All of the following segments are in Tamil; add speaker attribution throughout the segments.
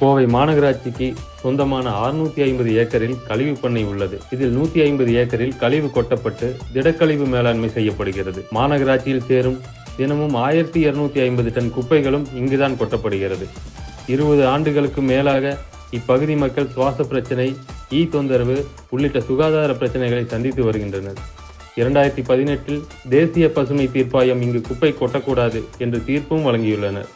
Speaker 1: கோவை மாநகராட்சிக்கு சொந்தமான 650 ஐம்பது ஏக்கரில் கழிவு பண்ணை உள்ளது. இதில் 150 ஐம்பது ஏக்கரில் கழிவு கொட்டப்பட்டு திடக்கழிவு மேலாண்மை செய்யப்படுகிறது. மாநகராட்சியில் சேரும் தினமும் ஆயிரத்தி இருநூத்தி ஐம்பது டன் குப்பைகளும் இங்குதான் கொட்டப்படுகிறது. இருபது ஆண்டுகளுக்கு மேலாக இப்பகுதி மக்கள் சுவாச பிரச்சனை ஈ தொந்தரவு உள்ளிட்ட சுகாதார பிரச்சனைகளை சந்தித்து வருகின்றனர். இரண்டாயிரத்தி பதினெட்டில் தேசிய பசுமை தீர்ப்பாயம் இங்கு குப்பை கொட்டக்கூடாது என்று தீர்ப்பும் வழங்கியுள்ளனர்.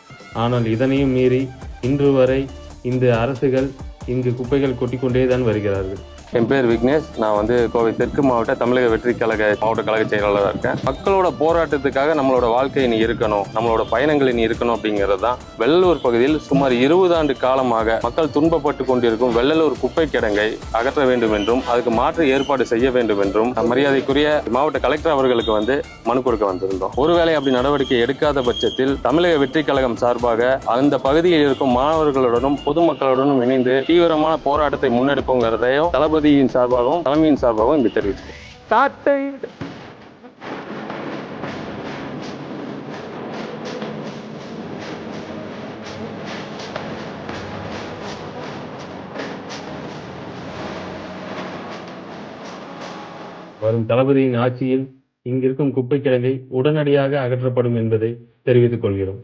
Speaker 1: ஆனால் இதனையும் மீறி இன்று வரை இந்த அரசுகள் இங்கு குப்பைகள் கொட்டிக்கொண்டே தான் வருகிறார்கள்.
Speaker 2: என் பேர் விக்னேஷ். நான் வந்து கோவை தெற்கு மாவட்ட தமிழக வெற்றி கழக மாவட்ட கழக செயலாளராக இருக்கேன். மக்களோட போராட்டத்துக்காக நம்மளோட வாழ்க்கை இனி இருக்கணும். நம்மளோட பயணங்கள் இனி இருக்கணும் அப்படிங்கிறது தான். வெள்ளலூர் பகுதியில் சுமார் இருபது ஆண்டு காலமாக மக்கள் துன்பப்பட்டு கொண்டிருக்கும் வெள்ளலூர் குப்பை கிடங்கை அகற்ற வேண்டும் என்றும் அதுக்கு மாற்று ஏற்பாடு செய்ய வேண்டும் என்றும் மரியாதைக்குரிய மாவட்ட கலெக்டர் அவர்களுக்கு வந்து மனு கொடுக்க வந்திருந்தோம். ஒருவேளை அப்படி நடவடிக்கை எடுக்காத பட்சத்தில் தமிழக வெற்றி கழகம் சார்பாக அந்த பகுதியில் இருக்கும் மாணவர்களுடனும் பொதுமக்களுடனும் இணைந்து தீவிரமான போராட்டத்தை முன்னெடுப்போங்கிறதையும் தளபதியின் சார்பாகவும் தலைமையின் சார்பாகவும் இங்கு தெரிவித்தேன் தாத்தை
Speaker 1: வரும் தளபதியின் ஆட்சியில் இங்கிருக்கும் குப்பை கிடங்கை உடனடியாக அகற்றப்படும் என்பதை தெரிவித்துக் கொள்கிறோம்.